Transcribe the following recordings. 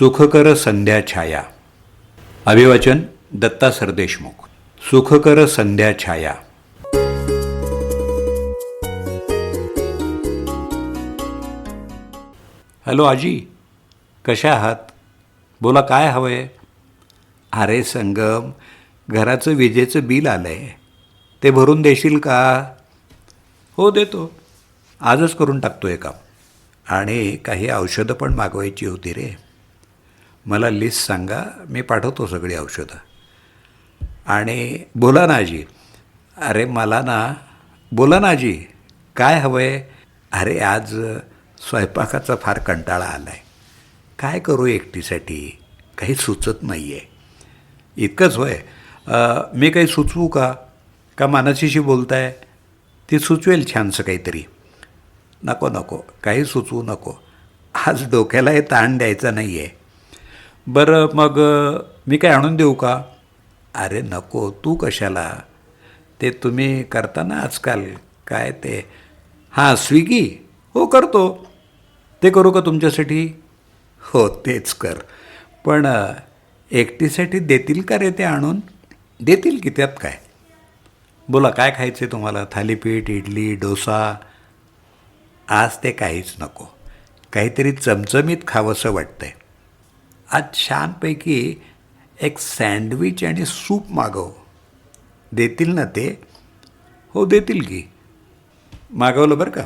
सुखकर संध्या छाया. अभिवाचन दत्ता सरदेशमुख. सुखकर संध्या छाया. हॅलो आजी कशा आहात? बोला काय हवं आहे अरे संगम घराचं विजेचं बिल आलं आहे ते भरून देशील का? हो देतो. आजच करून टाकतो आहे काम. आणि काही औषधं पण मागवायची होती रे. मला लिस्ट सांगा मी पाठवतो सगळी औषधं. आणि बोला ना आजी अरे मला ना बोला ना आजी काय हवं आहे अरे आज स्वयंपाकाचा फार कंटाळा आला आहे काय करू एकटीसाठी? काही सुचत नाही आहे इतकंच होय. मी काही सुचवू का? का मानसीशी बोलताय? ती सुचवेल छानसं काहीतरी. नको नको काही सुचवू नको. आज डोक्याला हे ताण द्यायचा नाही आहे बरं मग मी काय आणून देऊ का? अरे नको तू कशाला? ते तुम्ही करता ना आजकाल काय ते? हां स्विगी? हो करतो. ते करू का तुमच्यासाठी? हो तेच कर. पण एकटीसाठी देतील का रे ते आणून? देतील की त्यात काय? बोला काय खायचे तुम्हाला? थालीपीठ इडली डोसा? आज ते काहीच नको. काहीतरी चमचमीत खावंसं वाटतंय. आज छानपैकी एक सँडविच आणि सूप मागव. देतील ना ते? हो देतील की. मागवलं बरं का?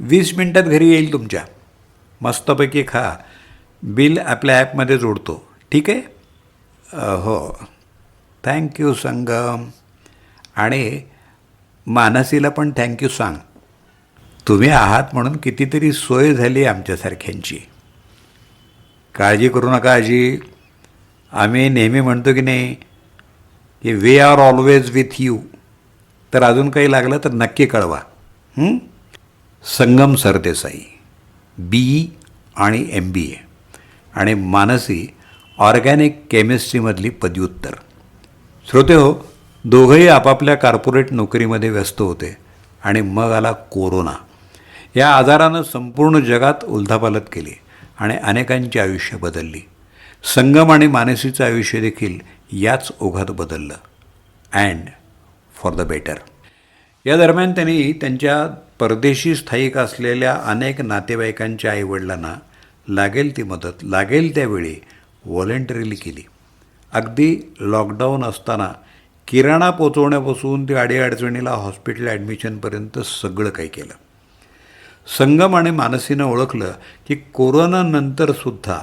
वीस मिनटात घरी येईल तुमच्या. मस्तपैकी खा. बिल आपल्या ॲपमध्ये जोडतो. ठीक आहे? हो. Thank you Sangam. आणि मानसीला पण थँक्यू सांग. तुम्ही आहात म्हणून कितीतरी सोय झाली आमच्यासारख्यांची. काळजी करू नका आजी. आम्ही नेहमी म्हणतो की नाही की we are always with you तर अजून काही लागलं तर नक्की कळवा. संगम सरदेसाई बी आणि एम बी ए आणि मानसी ऑर्गॅनिक केमिस्ट्रीमधली पदव्युत्तर. श्रोते हो दोघंही आपापल्या कॉर्पोरेट नोकरीमध्ये व्यस्त होते आणि मग आला कोरोना या आजारानं संपूर्ण जगात उलथापालत केली. आणि अनेकांची आयुष्य बदलली. संगम आणि मानसीचं आयुष्य देखील याच ओघात बदललं. अँड फॉर द बेटर या दरम्यान त्यांनी त्यांच्या परदेशी स्थायिक असलेल्या अनेक नातेवाईकांच्या आईवडिलांना लागेल ती मदत लागेल त्यावेळी व्हॉलेंटरीली केली. अगदी लॉकडाऊन असताना किराणा पोचवण्यापासून ते अडीअडचणीला हॉस्पिटल ॲडमिशनपर्यंत सगळं काही केलं. संगम आणि मानसीनं ओळखलं की कोरोनानंतरसुद्धा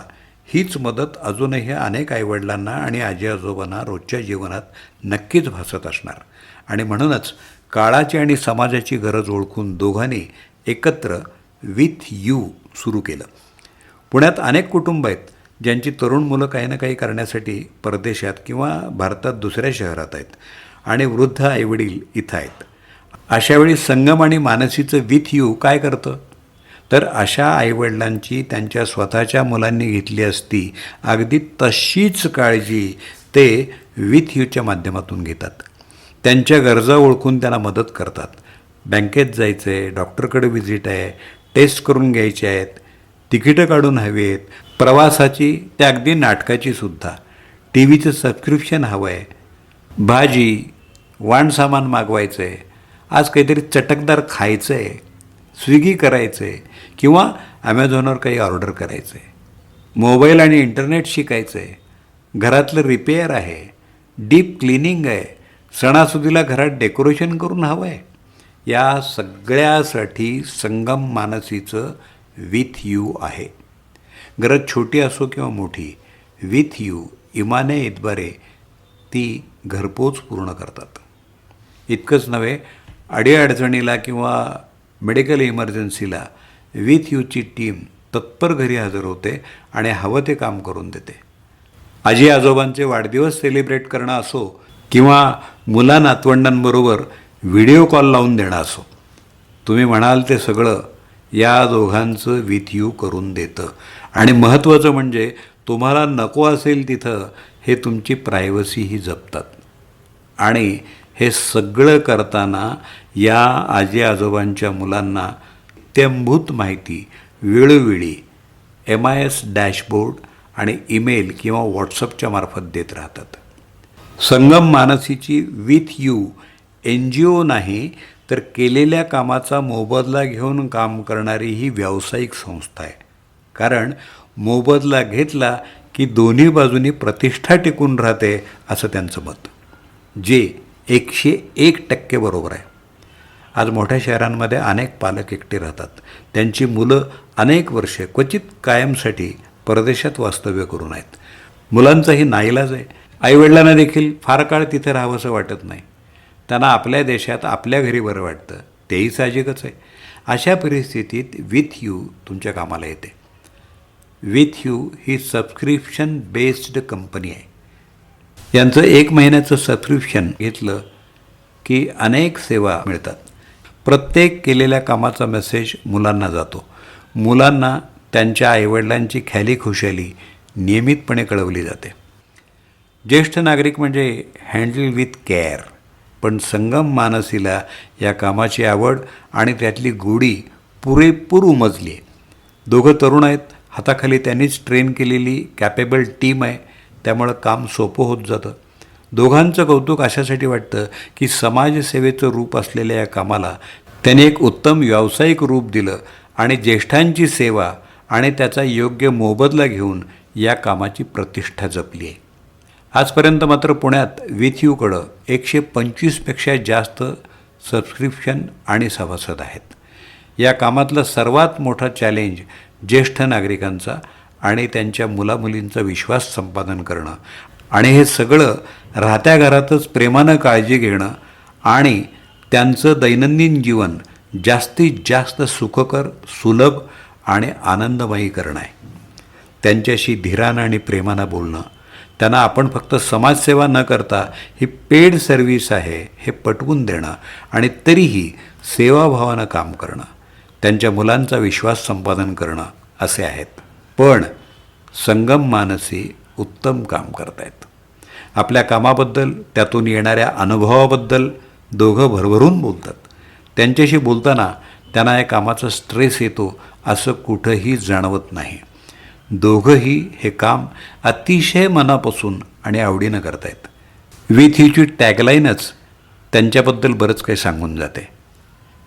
हीच मदत अजूनही अनेक आईवडिलांना आणि आजी आजोबांना रोजच्या जीवनात नक्कीच भासत असणार. आणि म्हणूनच काळाची आणि समाजाची गरज ओळखून दोघांनी एकत्र विथ यू सुरू केलं. पुण्यात अनेक कुटुंब आहेत ज्यांची तरुण मुलं काही ना काही करण्यासाठी परदेशात किंवा भारतात दुसऱ्या शहरात आहेत आणि वृद्ध आईवडील इथं आहेत. अशावेळी संगम आणि मानसीचं विथ यू काय करतं? तर अशा आईवडिलांची त्यांच्या स्वतःच्या मुलांनी घेतली असती अगदी तशीच काळजी ते विथ यूच्या माध्यमातून घेतात. त्यांच्या गरजा ओळखून त्यांना मदत करतात. बँकेत जायचं आहे डॉक्टरकडे व्हिजिट आहे टेस्ट करून घ्यायचे आहेत तिकीटं काढून हवी आहेत प्रवासाची त्या अगदी नाटकाची सुद्धा. टी व्हीचं सबस्क्रिप्शन हवं आहे भाजी वाण सामान मागवायचं आहे आज काहीतरी चटकदार खायचं आहे स्विगी करायचं आहे किंवा ॲमेझॉनवर काही ऑर्डर करायचं आहे मोबाईल आणि इंटरनेट शिकायचं आहे घरातलं रिपेअर आहे. डीप क्लिनिंग आहे. सणासुदीला घरात डेकोरेशन करून हवं आहे या सगळ्यासाठी संगम मानसीचं विथ यू आहे. गरज छोटी असो किंवा मोठी विथ यू इमाने इतबारे ती घरपोच पूर्ण करतात. इतकंच नव्हे अडीअडचणीला किंवा मेडिकल इमर्जन्सीला विथ यूची टीम तत्पर घरी हजर होते आणि हवं ते काम करून देते. आजी आजोबांचे वाढदिवस सेलिब्रेट करणं असो किंवा मुला नातवंडांबरोबर व्हिडिओ कॉल लावून देणं असो तुम्ही म्हणाल ते सगळं या दोघांचं विथ यू करून देतं. आणि महत्त्वाचं म्हणजे तुम्हाला नको असेल तिथं हे तुमची प्रायव्हसीही जपतात. आणि हे सगळं करताना या आजी आजोबांच्या मुलांना इत्यंभूत माहिती वेळोवेळी एम आय एस डॅशबोर्ड आणि ईमेल किंवा व्हॉट्सअपच्या मार्फत देत राहतात. Sangam मानसीची with you N G O नाही तर केलेल्या कामाचा मोबदला घेऊन काम करणारी ही व्यावसायिक संस्था आहे. कारण मोबदला घेतला की दोन्ही बाजूनी प्रतिष्ठा टिकून राहते असं त्यांचं मत. जे एकशे एक टक्के बरोबर आहे. आज मोठ्या शहरांमध्ये अनेक पालक एकटे राहतात. त्यांची मुलं अनेक वर्षे क्वचित कायमसाठी परदेशात वास्तव्य करून आहेत मुलांचाही नाईलाज आहे. आईवडिलांना देखील फार काळ तिथे राहावंसं वाटत नाही. त्यांना आपल्या देशात आपल्या घरी बरं वाटतं. तेही साहजिकच आहे. अशा परिस्थितीत विथ यू तुमच्या कामाला येते. विथ यू ही सबस्क्रिप्शन बेस्ड कंपनी आहे. यांचं एक महिन्याचं सबस्क्रिप्शन घेतलं की अनेक सेवा मिळतात. प्रत्येक केलेल्या कामाचा मेसेज मुलांना जातो. मुलांना त्यांच्या आईवडिलांची ख्याली खुशाली नियमितपणे कळवली जाते. ज्येष्ठ नागरिक म्हणजे हँडल विथ केअर पण संगम मानसीला या कामाची आवड आणि त्यातली गोडी पुरेपूर उमजली आहे. दोघं तरुण आहेत. हाताखाली त्यांनीच ट्रेन केलेली कॅपेबल टीम आहे. त्यामुळं काम सोपं होत जातं. दोघांचं कौतुक अशासाठी वाटतं की समाजसेवेचं रूप असलेल्या या कामाला त्यांनी एक उत्तम व्यावसायिक रूप दिलं आणि ज्येष्ठांची सेवा आणि त्याचा योग्य मोबदला घेऊन या कामाची प्रतिष्ठा जपली आहे. आजपर्यंत मात्र पुण्यात विथ यूकडं एकशे पंचवीसपेक्षा जास्त सबस्क्रिप्शन आणि सभासद आहेत. या कामातलं सर्वात मोठा चॅलेंज ज्येष्ठ नागरिकांचा आणि त्यांच्या मुलामुलींचा विश्वास संपादन करणं. आणि हे सगळं राहत्या घरातच प्रेमानं काळजी घेणं आणि त्यांचं दैनंदिन जीवन जास्तीत जास्त सुखकर सुलभ आणि आनंदमयी करणं आहे. त्यांच्याशी धीरानं आणि प्रेमानं बोलणं. त्यांना आपण फक्त समाजसेवा न करता ही पेड सर्व्हिस आहे हे पटवून देणं आणि तरीही सेवाभावानं काम करणं. त्यांच्या मुलांचा विश्वास संपादन करणं असे आहेत. पण संगम मानसी उत्तम काम करतायत. आपल्या कामाबद्दल त्यातून येणाऱ्या अनुभवाबद्दल दोघं भरभरून बोलतात. त्यांच्याशी बोलताना त्यांना या कामाचा स्ट्रेस येतो असं कुठंही जाणवत नाही. दोघंही हे काम अतिशय मनापासून आणि आवडीनं करतायत. विथ हीची टॅगलाईनच त्यांच्याबद्दल बरंच काही सांगून जाते.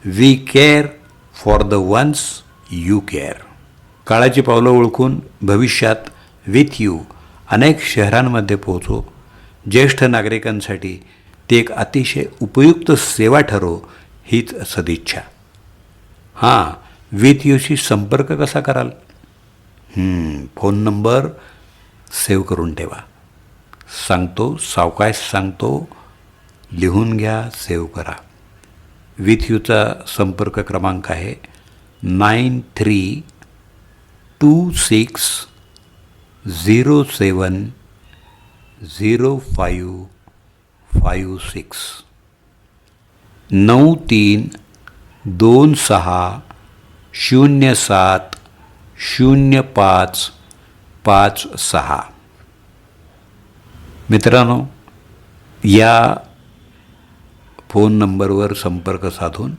We care for the ones you care काळाची पावलं ओळखून भविष्यात विथ यू अनेक शहरांमध्ये पोहोचो. ज्येष्ठ नागरिकांसाठी ती एक अतिशय उपयुक्त सेवा ठरो हीच सदिच्छा. हां विथ यूशी संपर्क कसा कराल? फोन नंबर सेव्ह करून ठेवा. सांगतो सावकाश सांगतो लिहून घ्या सेव्ह करा. विथ यूचा संपर्क क्रमांक आहे nine three two six zero seven zero five five six नऊ तीन दोन सहा शून्य सात शून्य पाच पाच सहा. मित्रांनो या फोन नंबरवर संपर्क साधून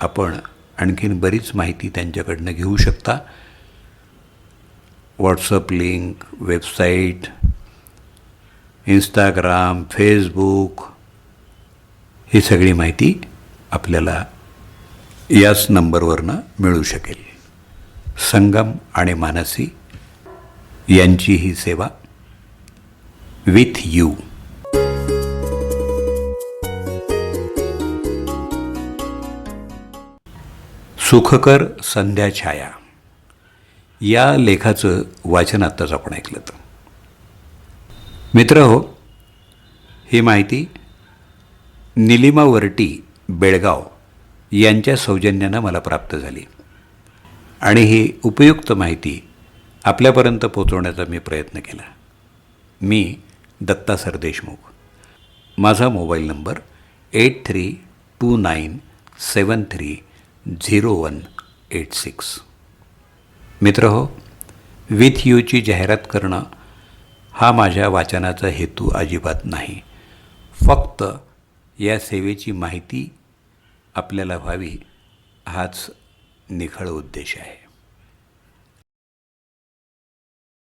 आपण आणखीन बरीच माहिती त्यांच्याकडनं घेऊ शकता. WhatsApp link website Instagram Facebook ही सगळी माहिती आपल्याला याच नंबरवरनं मिळू शकेल. संगम आणि मानसी यांची ही सेवा विथ यू सुखकर संध्या छाया. या लेखाचं वाचन आत्ताच आपण ऐकलं तर मित्र हो ही माहिती निलिमा वरटी बेळगाव यांच्या सौजन्यानं मला प्राप्त झाली. आणि ही उपयुक्त माहिती आपल्यापर्यंत पोचवण्याचा मी प्रयत्न केला. मी दत्ता सरदेशमुख. माझा mobile number eight three two nine seven three zero one eight six. मित्र हो विथ यूची जाहिरात करणं हा माझ्या वाचनाचा हेतू अजिबात नाही. फक्त या सेवेची माहिती आपल्याला व्हावी हाच निखळ उद्देश आहे.